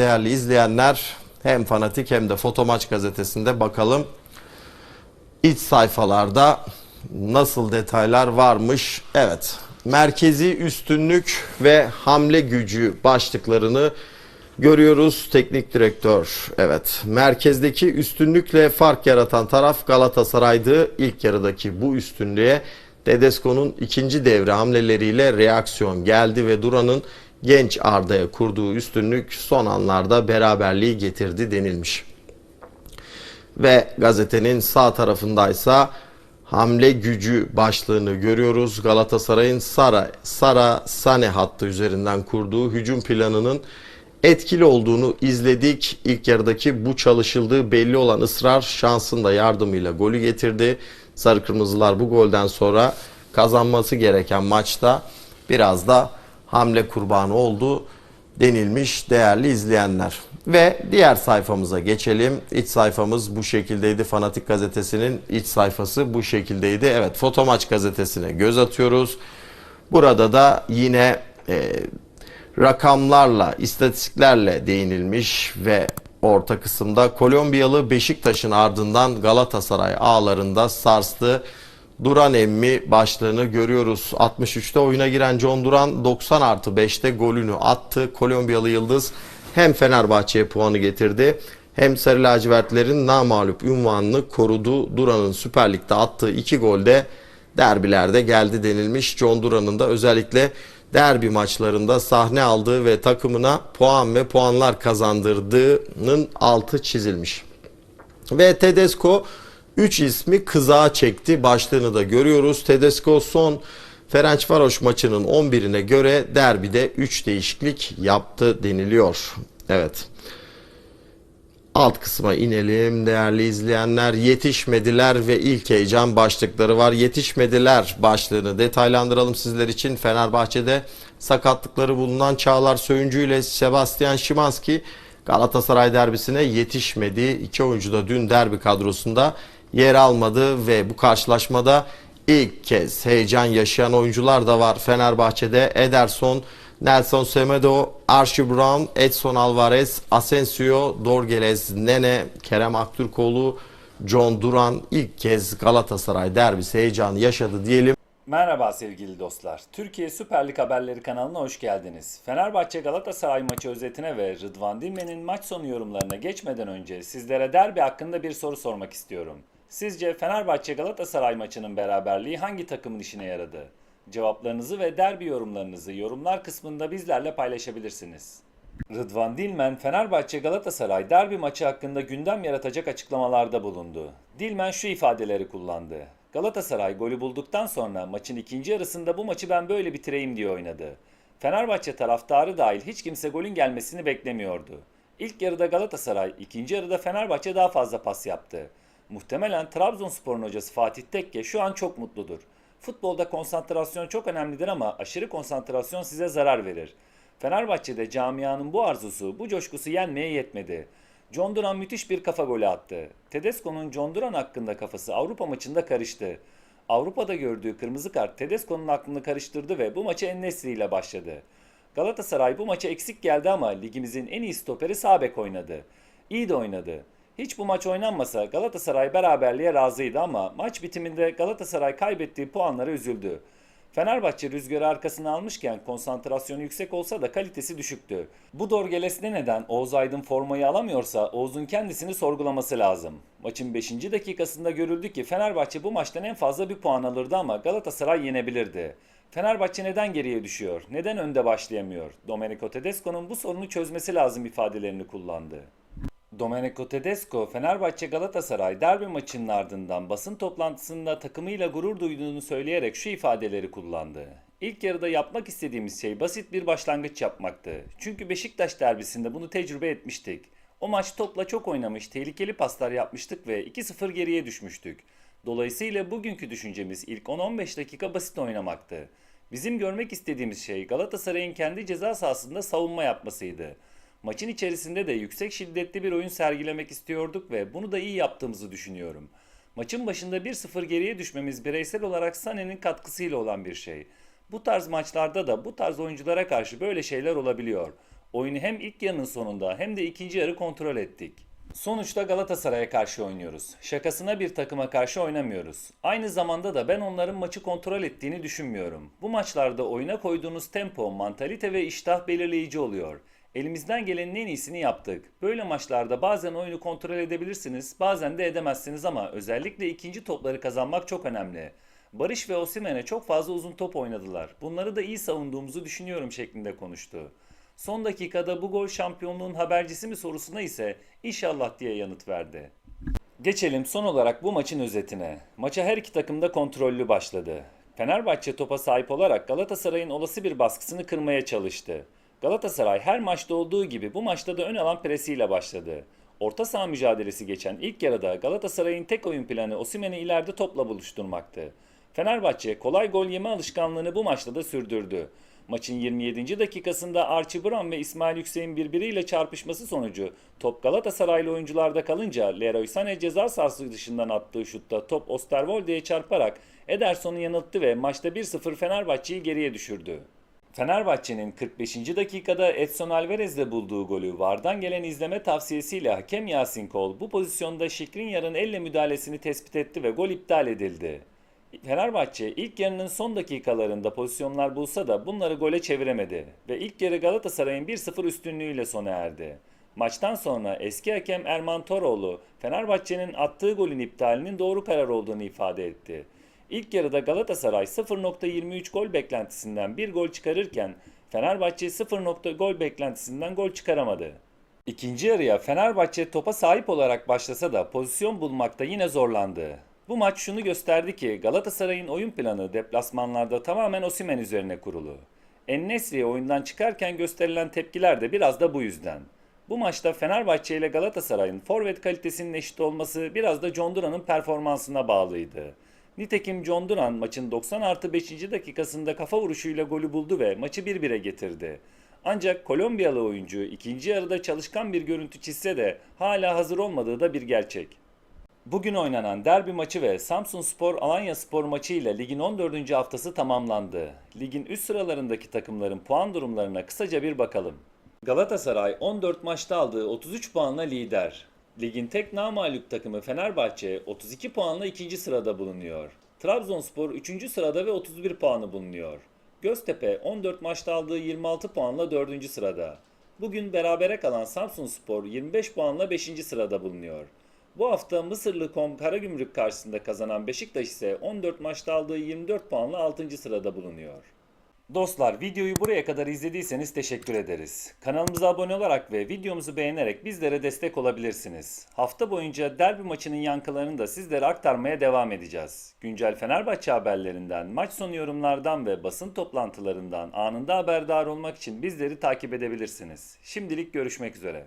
Değerli izleyenler hem fanatik hem de fotomaç gazetesinde bakalım iç sayfalarda nasıl detaylar varmış. Evet merkezi üstünlük ve hamle gücü başlıklarını görüyoruz. Teknik direktör evet merkezdeki üstünlükle fark yaratan taraf Galatasaray'dı. İlk yarıdaki bu üstünlüğe Tedesco'nun ikinci devre hamleleriyle reaksiyon geldi ve Duran'ın genç Arda'ya kurduğu üstünlük son anlarda beraberliği getirdi denilmiş. Ve gazetenin sağ tarafındaysa hamle gücü başlığını görüyoruz. Galatasaray'ın Sara, Sara Sane hattı üzerinden kurduğu hücum planının etkili olduğunu izledik. İlk yarıdaki bu çalışıldığı belli olan ısrar şansın da yardımıyla golü getirdi. Sarı Kırmızılar bu golden sonra kazanması gereken maçta biraz da hamle kurbanı oldu denilmiş değerli izleyenler. Ve diğer sayfamıza geçelim. İç sayfamız bu şekildeydi. Fanatik gazetesinin iç sayfası bu şekildeydi. Evet Fotomaç gazetesine göz atıyoruz. Burada da yine e, rakamlarla, istatistiklerle değinilmiş ve orta kısımda Kolombiyalı Beşiktaş'ın ardından Galatasaray ağlarında sarstı. Duran emmi başlığını görüyoruz. 63'te oyuna giren John Duran 90 artı 5'te golünü attı. Kolombiyalı Yıldız hem Fenerbahçe'ye puanı getirdi hem Sarı Lacivertlerin namağlup ünvanını korudu. Duran'ın Süper Lig'de attığı iki golde derbilerde geldi denilmiş. John Duran'ın da özellikle derbi maçlarında sahne aldığı ve takımına puan ve puanlar kazandırdığının altı çizilmiş. Ve Tedesco 3 ismi kızağa çekti başlığını da görüyoruz. Tedesco son Ferencvaros maçının 11'ine göre derbide 3 değişiklik yaptı deniliyor. Evet. Alt kısma inelim değerli izleyenler. Yetişmediler ve ilk heyecan başlıkları var. Yetişmediler başlığını detaylandıralım sizler için. Fenerbahçe'de sakatlıkları bulunan Çağlar Söyüncü ile Sebastian Szymanski Galatasaray derbisine yetişmedi. İki oyuncu da dün derbi kadrosunda yer almadı ve bu karşılaşmada ilk kez heyecan yaşayan oyuncular da var. Fenerbahçe'de Ederson, Nelson Semedo, Archie Brown, Edson Alvarez, Asensio, Dorgeles, Nene, Kerem Aktürkoğlu, John Duran ilk kez Galatasaray derbisi heyecanı yaşadı diyelim. Merhaba sevgili dostlar. Türkiye Süper Lig Haberleri kanalına hoş geldiniz. Fenerbahçe Galatasaray maçı özetine ve Rıdvan Dilmen'in maç sonu yorumlarına geçmeden önce sizlere derbi hakkında bir soru sormak istiyorum. Sizce Fenerbahçe Galatasaray maçının beraberliği hangi takımın işine yaradı? Cevaplarınızı ve derbi yorumlarınızı yorumlar kısmında bizlerle paylaşabilirsiniz. Rıdvan Dilmen, Fenerbahçe Galatasaray derbi maçı hakkında gündem yaratacak açıklamalarda bulundu. Dilmen şu ifadeleri kullandı. Galatasaray golü bulduktan sonra maçın ikinci yarısında bu maçı ben böyle bitireyim diye oynadı. Fenerbahçe taraftarı dahil hiç kimse golün gelmesini beklemiyordu. İlk yarıda Galatasaray, ikinci yarıda Fenerbahçe daha fazla pas yaptı. Muhtemelen Trabzonspor'un hocası Fatih Tekke şu an çok mutludur. Futbolda konsantrasyon çok önemlidir ama aşırı konsantrasyon size zarar verir. Fenerbahçe'de camianın bu arzusu, bu coşkusu yenmeye yetmedi. John Duran müthiş bir kafa golü attı. Tedesco'nun John Duran hakkında kafası Avrupa maçında karıştı. Avrupa'da gördüğü kırmızı kart Tedesco'nun aklını karıştırdı ve bu maçı Ennesri ile başladı. Galatasaray bu maça eksik geldi ama ligimizin en iyi stoperi sağ bek oynadı. İyi de oynadı. Hiç bu maç oynanmasa Galatasaray beraberliğe razıydı ama maç bitiminde Galatasaray kaybettiği puanlara üzüldü. Fenerbahçe rüzgarı arkasına almışken konsantrasyonu yüksek olsa da kalitesi düşüktü. Bu Dorgeles ne neden Oğuz Aydın formayı alamıyorsa Oğuz'un kendisini sorgulaması lazım. Maçın 5. dakikasında görüldü ki Fenerbahçe bu maçtan en fazla bir puan alırdı ama Galatasaray yenebilirdi. Fenerbahçe neden geriye düşüyor? Neden önde başlayamıyor? Domenico Tedesco'nun bu sorunu çözmesi lazım ifadelerini kullandı. Domenico Tedesco, Fenerbahçe Galatasaray derbi maçının ardından basın toplantısında takımıyla gurur duyduğunu söyleyerek şu ifadeleri kullandı. İlk yarıda yapmak istediğimiz şey basit bir başlangıç yapmaktı. Çünkü Beşiktaş derbisinde bunu tecrübe etmiştik. O maç topla çok oynamış, tehlikeli paslar yapmıştık ve 2-0 geriye düşmüştük. Dolayısıyla bugünkü düşüncemiz ilk 10-15 dakika basit oynamaktı. Bizim görmek istediğimiz şey Galatasaray'ın kendi ceza sahasında savunma yapmasıydı. Maçın içerisinde de yüksek şiddetli bir oyun sergilemek istiyorduk ve bunu da iyi yaptığımızı düşünüyorum. Maçın başında 1-0 geriye düşmemiz bireysel olarak Sané'nin katkısıyla olan bir şey. Bu tarz maçlarda da bu tarz oyunculara karşı böyle şeyler olabiliyor. Oyunu hem ilk yarının sonunda hem de ikinci yarı kontrol ettik. Sonuçta Galatasaray'a karşı oynuyoruz. Şakasına bir takıma karşı oynamıyoruz. Aynı zamanda da ben onların maçı kontrol ettiğini düşünmüyorum. Bu maçlarda oyuna koyduğunuz tempo, mantalite ve iştah belirleyici oluyor. Elimizden gelenin en iyisini yaptık. Böyle maçlarda bazen oyunu kontrol edebilirsiniz, bazen de edemezsiniz ama özellikle ikinci topları kazanmak çok önemli. Barış ve Osimhen'e çok fazla uzun top oynadılar. Bunları da iyi savunduğumuzu düşünüyorum şeklinde konuştu. Son dakikada bu gol şampiyonluğun habercisi mi sorusuna ise inşallah diye yanıt verdi. Geçelim son olarak bu maçın özetine. Maça her iki takım da kontrollü başladı. Fenerbahçe topa sahip olarak Galatasaray'ın olası bir baskısını kırmaya çalıştı. Galatasaray her maçta olduğu gibi bu maçta da ön alan presiyle başladı. Orta saha mücadelesi geçen ilk yarıda Galatasaray'ın tek oyun planı Osimhen'i ileride topla buluşturmaktı. Fenerbahçe kolay gol yeme alışkanlığını bu maçta da sürdürdü. Maçın 27. dakikasında Archie Brown ve İsmail Yüksek'in birbiriyle çarpışması sonucu top Galatasaraylı oyuncularda kalınca Leroy Sané ceza sahası dışından attığı şutta top Osterwolde'ye çarparak Ederson'u yanılttı ve maçta 1-0 Fenerbahçe'yi geriye düşürdü. Fenerbahçe'nin 45. dakikada Edson Alvarez'le bulduğu golü VAR'dan gelen izleme tavsiyesiyle hakem Yasin Kol bu pozisyonda Şikrinyar'ın elle müdahalesini tespit etti ve gol iptal edildi. Fenerbahçe ilk yarının son dakikalarında pozisyonlar bulsa da bunları gole çeviremedi ve ilk yarı Galatasaray'ın 1-0 üstünlüğüyle sona erdi. Maçtan sonra eski hakem Erman Toroğlu Fenerbahçe'nin attığı golün iptalinin doğru karar olduğunu ifade etti. İlk yarıda Galatasaray 0.23 gol beklentisinden bir gol çıkarırken Fenerbahçe 0. gol beklentisinden gol çıkaramadı. İkinci yarıya Fenerbahçe topa sahip olarak başlasa da pozisyon bulmakta yine zorlandı. Bu maç şunu gösterdi ki Galatasaray'ın oyun planı deplasmanlarda tamamen Osimhen üzerine kurulu. En-Nesyri oyundan çıkarken gösterilen tepkiler de biraz da bu yüzden. Bu maçta Fenerbahçe ile Galatasaray'ın forvet kalitesinin eşit olması biraz da John Duran'ın performansına bağlıydı. Nitekim John Duran maçın 90 artı 5. dakikasında kafa vuruşuyla golü buldu ve maçı 1-1'e getirdi. Ancak Kolombiyalı oyuncu ikinci yarıda çalışkan bir görüntü çizse de hala hazır olmadığı da bir gerçek. Bugün oynanan derbi maçı ve Samsun Spor Alanya Spor maçı ile ligin 14. haftası tamamlandı. Ligin üst sıralarındaki takımların puan durumlarına kısaca bir bakalım. Galatasaray 14 maçta aldığı 33 puanla lider. Ligin tek namağlup takımı Fenerbahçe 32 puanla ikinci sırada bulunuyor. Trabzonspor 3. sırada ve 31 puanı bulunuyor. Göztepe 14 maçta aldığı 26 puanla 4. sırada. Bugün berabere kalan Samsunspor 25 puanla 5. sırada bulunuyor. Bu hafta Mısırlı Kom Karagümrük karşısında kazanan Beşiktaş ise 14 maçta aldığı 24 puanla 6. sırada bulunuyor. Dostlar videoyu buraya kadar izlediyseniz teşekkür ederiz. Kanalımıza abone olarak ve videomuzu beğenerek bizlere destek olabilirsiniz. Hafta boyunca derbi maçının yankılarını da sizlere aktarmaya devam edeceğiz. Güncel Fenerbahçe haberlerinden, maç sonu yorumlardan ve basın toplantılarından anında haberdar olmak için bizleri takip edebilirsiniz. Şimdilik görüşmek üzere.